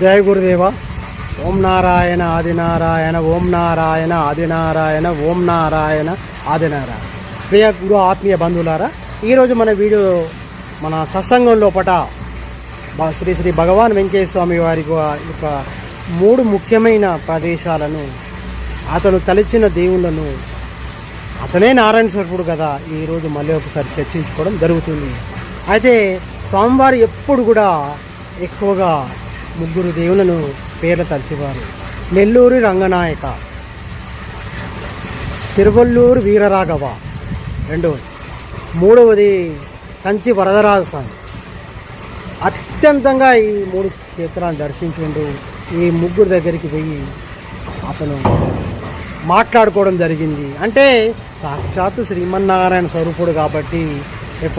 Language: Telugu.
జయ గురుదేవ. ఓం నారాయణ ఆదినారాయణ ఓం నారాయణ ఆదినారాయణ ఓం నారాయణ ఆదినారాయణ. ప్రియ గురు ఆత్మీయ బంధువులారా ఈరోజు మన వీడియో మన సత్సంగం లోపట శ్రీ శ్రీ భగవాన్ వెంకటేశ్వర స్వామి వారి యొక్క మూడు ముఖ్యమైన ప్రదేశాలను అతను తలిచిన దేవుళ్ళను అతనే నారాయణ స్వరూపుడు కదా ఈరోజు మళ్ళీ ఒకసారి చర్చించుకోవడం జరుగుతుంది. అయితే స్వామివారు ఎప్పుడు కూడా ఎక్కువగా ముగ్గురు దేవులను పేర్లు తలిచేవారు. నెల్లూరి రంగనాయక. తిరువల్లూరు వీరరాఘవ. రెండవది. మూడవది కంచి వరదరాజ స్వామి. అత్యంతంగా ఈ మూడు క్షేత్రాలను దర్శించుకుంటూ ఈ ముగ్గురు దగ్గరికి పోయి అతను మాట్లాడుకోవడం జరిగింది. అంటే సాక్షాత్తు శ్రీమన్నారాయణ స్వరూపుడు కాబట్టి ఎప్పుడు